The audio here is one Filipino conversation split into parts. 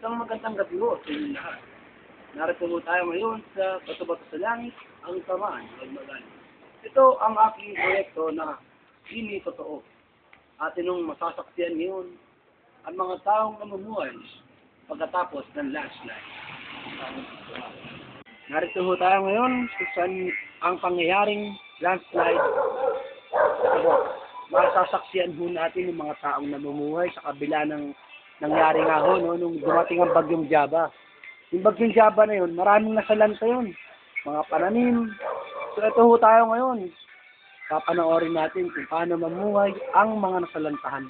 Isang magandang gabi ho sa inyo lahat. Narito po tayo ngayon sa Bato-Bato sa Langit, ang Tamaan, Magmagan. Ito ang aking proyekto na Sini Totoo. Atin nung masasaksiyan ngayon ang mga taong namumuhay pagkatapos ng landslide. Narito ho tayo ngayon kung saan ang pangyayaring landslide ano, masasaksiyan ho natin yung mga taong namumuhay sa kabila ng nangyari nga ho, no, nung dumating ang bagyong Java. Yung bagyong Java na yun, maraming nasalanta yun. Mga pananim. So ito ho tayo ngayon. Papanoorin natin kung paano mamuhay ang mga nasalantahan.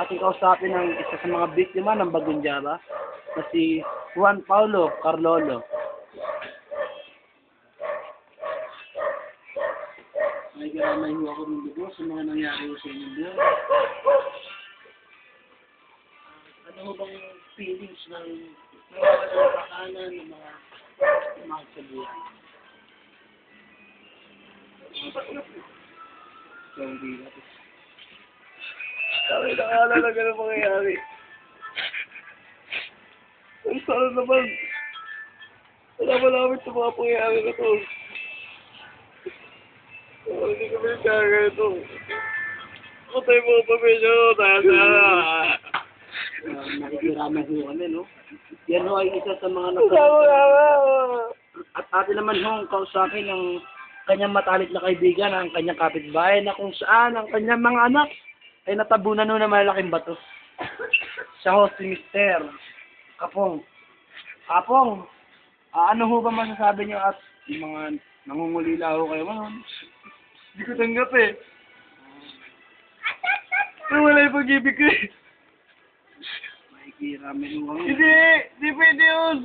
Ating kausapin ang isa sa mga biktima ng bagyong Java na si Juan Paulo Carlolo. May garamay ho ako ng dugo sa mga nangyari sa inyong buhay. Ano bang feelings ng nawawalan pakanan ng mga mga sa buhay? So, hindi natin. Kami nakaalala ka ng mangyayari. Ang sana naman. Wala malapit sa mga pangyayari na to. Oh, hindi kami nagkakaganito. Ako tayo mga pamilya ko. Na. Nakikiramay ho kami, no? Yan ho ay isa sa mga ka At atin naman ho ang kausapin ng kanyang matalik na kaibigan, ang kanyang kapitbahay, na kung saan ang kanyang mga anak ay natabunan ho ng malalaking bato. Siya ho si Mister Kapong. Kapong, ah, ano ho ba masasabi niyo at yung mga nangungulila ho kayo ngayon? Hindi ko tanggap eh. Wala yung pag-ibig ko eh. Ho kami. Hindi! Hindi pwede yun!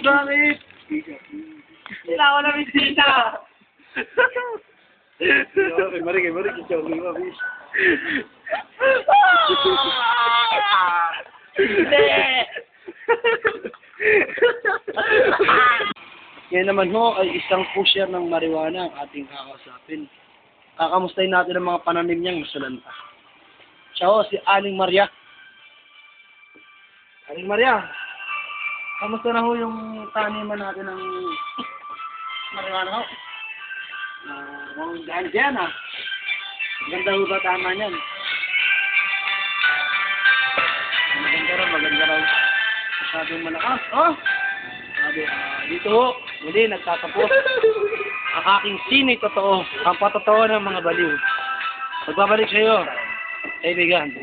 Bakit? Kailangan namin sita! Kay Marie, kay Marie, kay Marie, kay Hindi! Yan naman ho ay isang pusher ng marijuana ang ating kakausapin. Kakamustahin natin ang mga pananim niyang masalanta. Siya ho, si Aling Maria. Aling Maria, kamusta na ho yung taniman natin ng marijuana ho? Uh, mukhang dahil dyan ha. Maganda ho ba tama niyan? Maganda raw, maganda raw. Masyadong malakas. Oh! Sabi, ah, dito ho, muli nagtatapos ang aking sini totoo, ang patotoo ng mga baliw. Magbabalik sa iyo, kaibigan.